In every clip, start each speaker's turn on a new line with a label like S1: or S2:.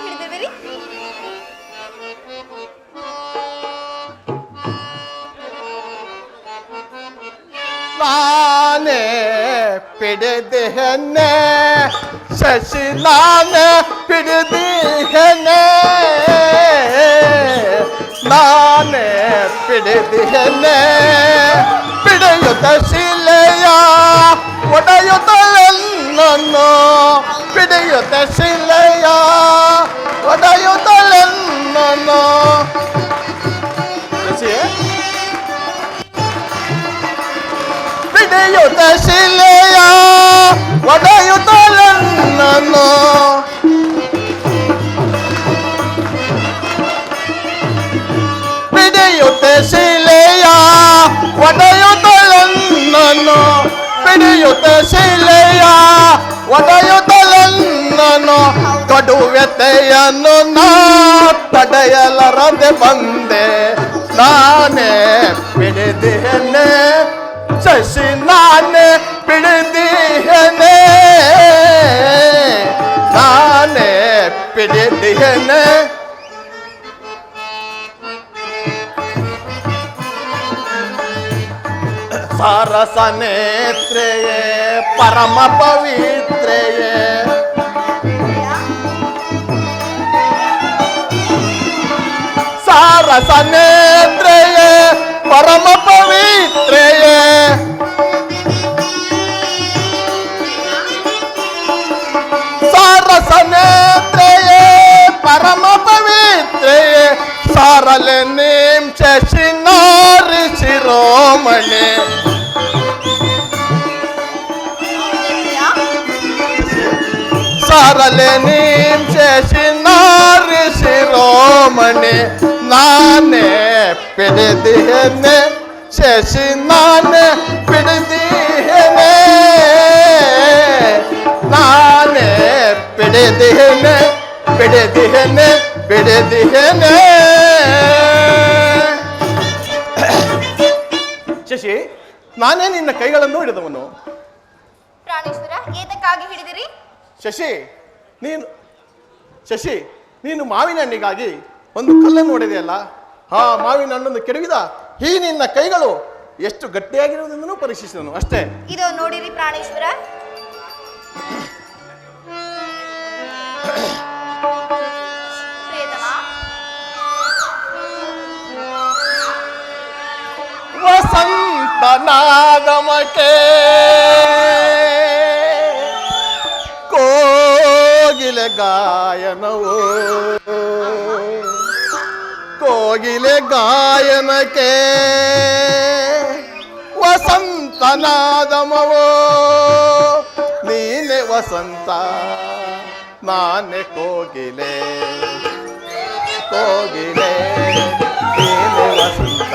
S1: ਕੇ ਫਿਰਦੇ
S2: ਵੇਰੀ ਲਾਨੇ ਪਿੜਦੇ ਨੇ ਸਸ ਲਾਨੇ ਪਿੜਦੇ ਨੇ। ਲਾਨੇ ਪਿੜਦੇ ਨੇ ಶಿಲೆಯ ಒಡೆಯುತ್ತಲನ್ನನು ಬಿಡಿಯುತ್ತೆ ಶಿಲೆಯ ಒಡೆಯುತ್ತಲನ್ನನು ಬಿಡಿಯುತ್ತೆ ಶಿಲೆಯ ಒಡೆಯುತ್ತಲನ್ನನು ಕಡುವೆತೆಯನ್ನು ನಾ ತಡೆಯಲರದೆ ಬಂದೆ. ನಾನೇ ಬಿಡಿದೇನೆ தசி நான் பிடிதியனே நானே பிடிதியனே சரசநேத்ரே பரம பவித்ரே சரசநேத்ரே பரம பவி മണി సరళని చేసినారు శిరోమణి నానే పిడిదిహెనే చేసినానే పిడిదిహెనే నానే పిడిదిహెనే పిడిదిహెనే పిడిదిహెనే ಶಶಿ ನಾನೇ ನಿನ್ನ ಕೈಗಳನ್ನು ಹಿಡಿದವನು.
S1: ಪ್ರಾಣೇಶ್ವರ ಏತಕ್ಕಾಗಿ ಹಿಡಿದಿರಿ?
S2: ಶಶಿ ನೀನು ಶಶಿ ನೀನು ಮಾವಿನ ಹಣ್ಣಿಗಾಗಿ ಒಂದು ಕಲ್ಲನ್ನು ಹೊಡೆದೆಯಲ್ಲ ಆ ಮಾವಿನ ಹಣ್ಣನ್ನು ಕೆಡವಿದ ಈ ನಿನ್ನ ಕೈಗಳು ಎಷ್ಟು ಗಟ್ಟಿಯಾಗಿರುವುದನ್ನು ಪರೀಕ್ಷಿಸಿದನು. ಅಷ್ಟೇ.
S1: ಇದು ನೋಡಿರಿ ಪ್ರಾಣೇಶ್ವರ.
S2: ವಸಂತ ಕೋಗಿಲೆ ಗಾಯನವು. ಕೋಗಿಲೆ ಗಾಯನಕ್ಕೆ ವಸಂತನಾದಮವೋ. ನೀನೆ ವಸಂತ ನಾನೆ ಕೋಗಿಲೆ. ಕೋಗಿಲೆ ನೀನೆ ವಸಂತ.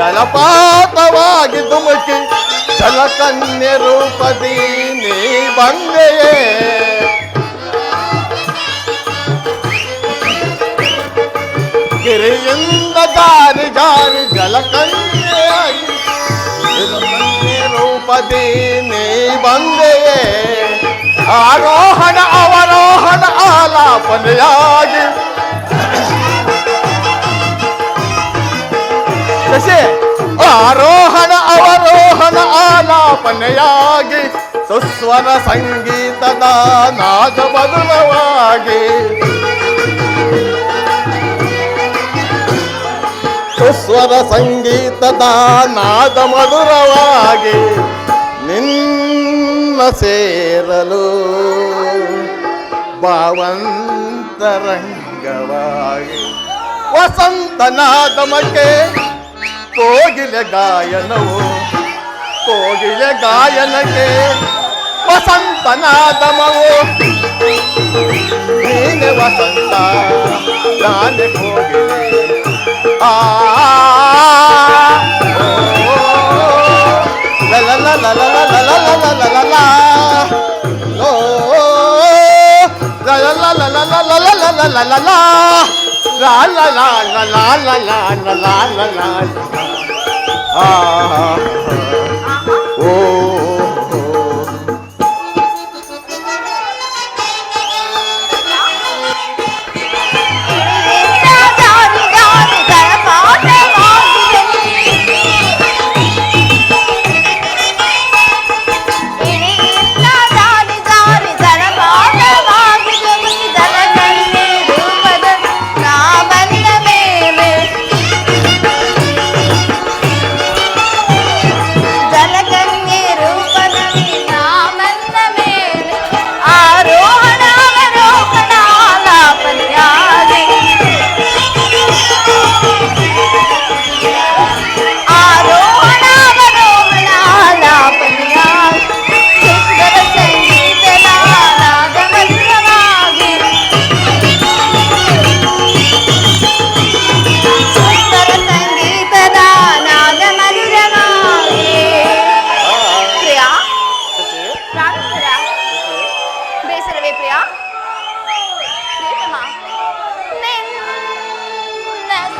S2: ಜಲಪಾತವಾಗಿ ಧುಮುಕಿ ಜಲಕನ್ಯೆ ರೂಪದಿ ನೀ ಬಂದೆಯೇ ಗಿರಿಯಿಂದ ಜಾರಿ ಜಾರಿ ಜಲಕನ್ಯೆಯಾಗಿ ಜಲಕನ್ಯೆ ರೂಪದಿ ನೀ ಬಂದೆಯೇ ಆರೋಹಣ ಅವರೋಹಣ ಆಲಾಪನೆಯಾಗಿ ಶಶಿ ಆರೋಹಣ, ಅವರೋಹಣ ಆಲಾಪನೆಯಾಗಿ, ಸುಸ್ವರ ಸಂಗೀತದ ನಾದ ಬದಲವಾಗಿ ಸುಸ್ವರ ಸಂಗೀತದ ನಾದ ಮಧುರವಾಗಿ ನಿನ್ನ ಸೇರಲು ಭಾವಂತರಂಗವಾಗಿ ವಸಂತನಾದಮಕ್ಕೆ ಕೋಗಿಲೆ ಗಾಯನವು ಕೋಗಿಲೆ ಗಾಯನಕ್ಕೆ ವಸಂತನಾದಮವು ನೀನೆ ವಸಂತ ನಾನೆ ಕೋಗಿಲೆ ಆ ಓ, ಲ ಲ ಲ ಲ ಲ ಲ ಲ ಲ ಲ
S1: லா லா லா லா லா லா ஓ.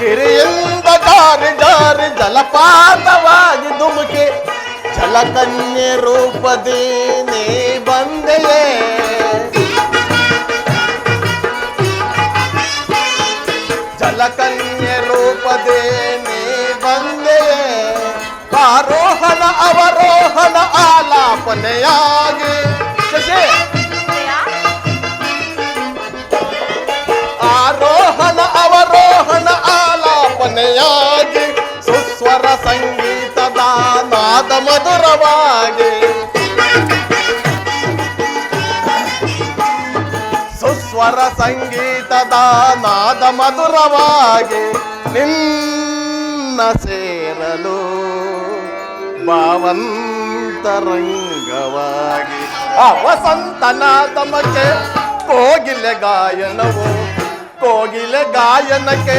S2: ಕೆರೆಯಿಂದ ಜಾರಿ ಜಾರಿ ಜಲಪಾತವಾಗಿ ಧುಮುಕಿ. ಜಲಕನ್ಯೆ ರೂಪದಿ ನೀ ಬಂದೆಯೇ. ಜಲಕನ್ಯೆ ರೂಪದೇ ನೀ ಬಂದೆಯೇ. ಆರೋಹಣ ಅವರೋಹಣ ಆಲಾಪನೆಯಾಗಿ. ಸುಸ್ವರ ಸಂಗೀತದ ನಾದ ಮಧುರವಾಗಿ. ಸುಸ್ವರ ಸಂಗೀತದ ನಾದ ಮಧುರವಾಗಿ ನಿನ್ನ ಸೇರಲು ಭಾವಂತರಂಗವಾಗಿ. ಆ ವಸಂತನಾದಮಕ್ಕೆ ಕೋಗಿಲೆ ಗಾಯನವು, ಕೋಗಿಲೆ ಗಾಯನಕ್ಕೆ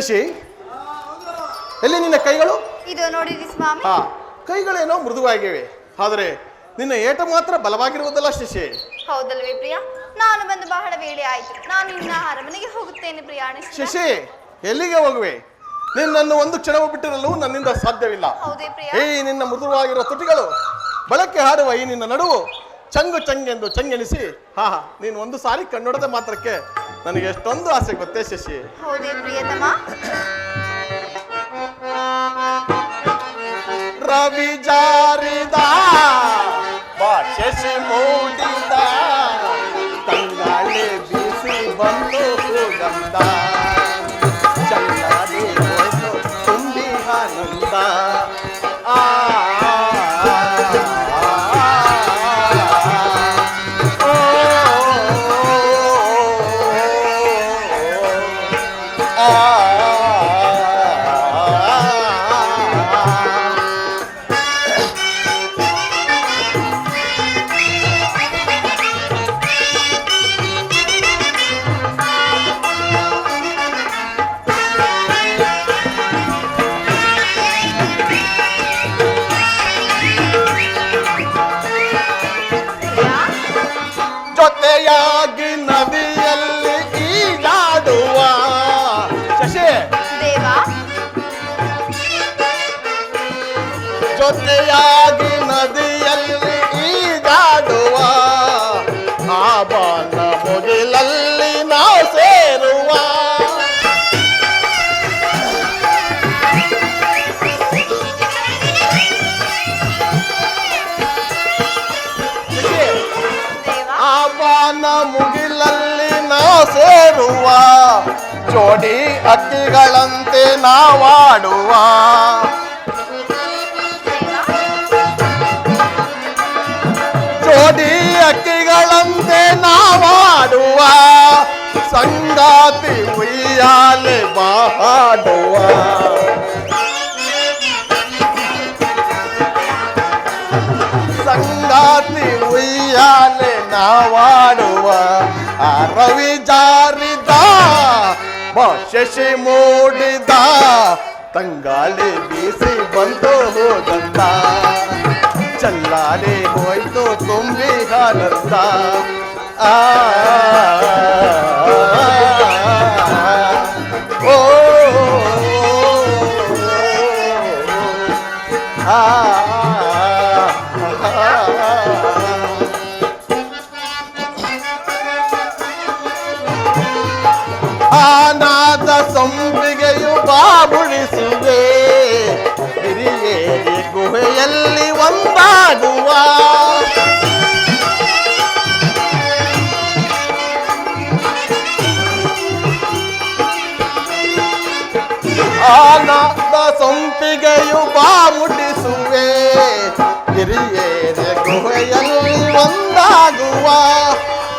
S2: ಶಶಿ ಎಲ್ಲಿ ನಿನ್ನ ಕೈಗಳು?
S1: ಇದು ನೋಡಿರಿ ಸ್ವಾಮಿ.
S2: ಹಾ ಕೈಗಳೇನೋ ಮೃದುವಾಗಿವೆ. ಆದರೆ ನಿನ್ನ ಏಟ ಮಾತ್ರ ಬಲವಾಗಿರುವುದಲ್ಲ ಶಶಿ.
S1: ಹೌದಲ್ವೇ ಪ್ರಿಯ? ನಾನು ಬಂದು ಬಹಳ ವೇಳೆ ಆಯ್ತು. ನಾನು ನಿನ್ನ ಅರಮನೆಗೆ ಹೋಗುತ್ತೇನೆ ಪ್ರಿಯಾಣಿಸ್ತ
S2: ಶಶಿ ಎಲ್ಲಿಗೆ ಹೋಗುವೆ? ನಿನ್ನನ್ನು ಒಂದು ಕ್ಷಣವು ಬಿಟ್ಟಿರಲು ನನ್ನಿಂದ ಸಾಧ್ಯವಿಲ್ಲ.
S1: ಹೌದೇ ಪ್ರಿಯ?
S2: ಈ ನಿನ್ನ ಮೃದುವಾಗಿರುವ ತುಟಿಗಳು ಬಳಕೆ ಹಾಡುವ ಈ ನಿನ್ನ ನಡುವು ಚಂಗು ಚಂಗೆಂದು ಚಂಗೆನಿಸಿ ಹಾ ಹಾ ನೀನು ಒಂದು ಸಾರಿ ಕಣ್ಣೊಡದ ಮಾತ್ರಕ್ಕೆ ನನಗೆ ಎಷ್ಟೊಂದು ಆಸೆ ಗೊತ್ತೇ ಶಶಿ?
S1: ಹೌದೇ ಪ್ರಿಯತಮ.
S2: ರವಿ ಜಾರಿದಾ ಸೇರುವ ಜೋಡಿ ಅಕ್ಕಿಗಳಂತೆ ನಾವಾಡುವ. ಜೋಡಿ ಅಕ್ಕಿಗಳಂತೆ ನಾವಾಡುವ. ಸಂಗಾತಿ ಉಯ್ಯಾಲೆ ಬಾಡುವ ಸಂಗಾತಿ ಉಯ್ಯಾಲೆ ನಾವಾಡುವ ಆ ರವಿ ಜಾರಿದ ಬಾ ಶಶಿ ಮೂಡಿದ ತಂಗಾಳಿ ಬೀಸಿ ಬಂತು ಹೋದಂತ ಚಲ್ಲಾಡಿ ಹೋಯ್ತು ತುಂಬಿ ಆನಂದ ಆ ಆನಾದ ಸಂಪಿಗೆಯು ಮುಟ್ಟಿಸುವೆ ಕಿರಿಯೇರೆ ಗುಹೆಯಲ್ಲಿ ಒಂದಾಗುವ.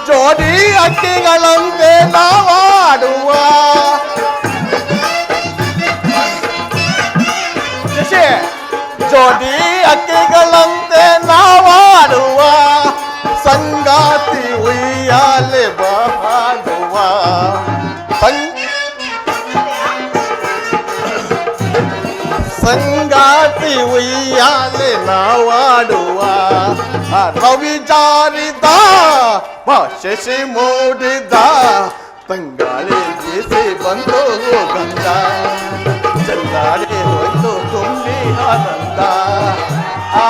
S2: ಜೋಡಿ ಅಕ್ಕಿಗಳಂತೆ ನಾವಾಡುವ. ಜೋಡಿ ನಾವಾಡುವ. ರವಿಚಾರಿದ ಶಶಿ ಮೂಡಿದ ತಂಗಾಳಿ ಜೀಸಿ ಬಂದು ಗಂಧ ಚಲ್ಲಾಡಿ ಹೋಯ್ತು ತುಂಬಿ ಆನಂದ ಆ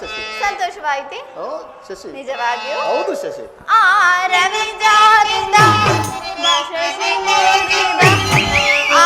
S2: ಶಶಿ
S1: ಸಂತೋಷವಾಯಿತೆ?
S2: ಓ ಶಶಿ
S1: ನಿಜವಾಗಿಯೂ?
S2: ಹೌದು ಶಶಿ
S1: ಆ ರವಿ ಜಾರಿದ ಶಶಿ ಮೂಡಿದ ಆ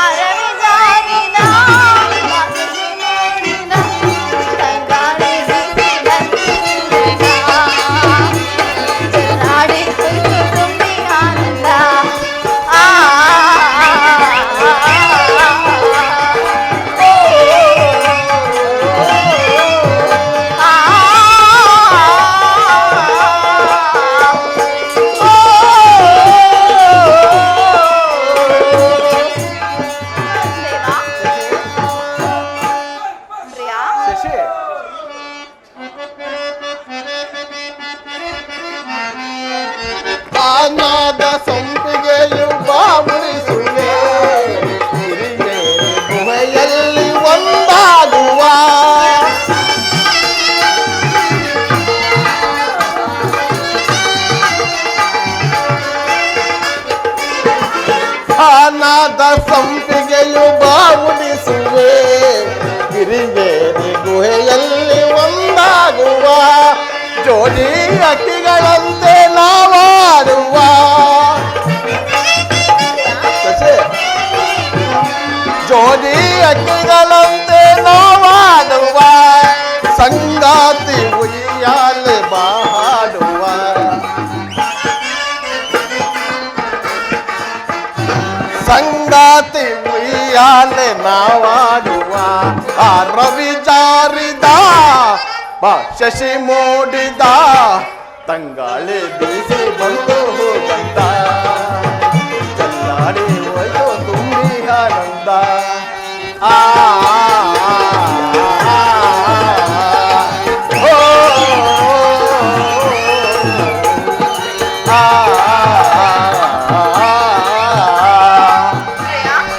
S2: ಅನಾಥ ಸಂಪಿಗೆಯು ಬಾವುಡಿಸುವೆ ಗಿರಿಬೇರಿ ಗುಹೆಯಲ್ಲಿ ಒಂದಾಗುವ ಜೋಡಿ ಅಕ್ಕಿಗಳಂತೆ ನಾವಾಡುವ ಜೋಡಿ ಅಕ್ಕಿಗಳಂತೆ ನಾವಾಡುವ ಸಂಗಾತಿ ಉಯ್ಯಾಲೆ ಸಂಗಾತಿ ಉಯ್ಯಾಲೆ ನಾವಾಡುವ ಆ ರವಿ ಬಾ ಶಶಿ ಮೂಡಿದ ತಂಗಾಳಿ ಬೀಸಿ ಬಂದು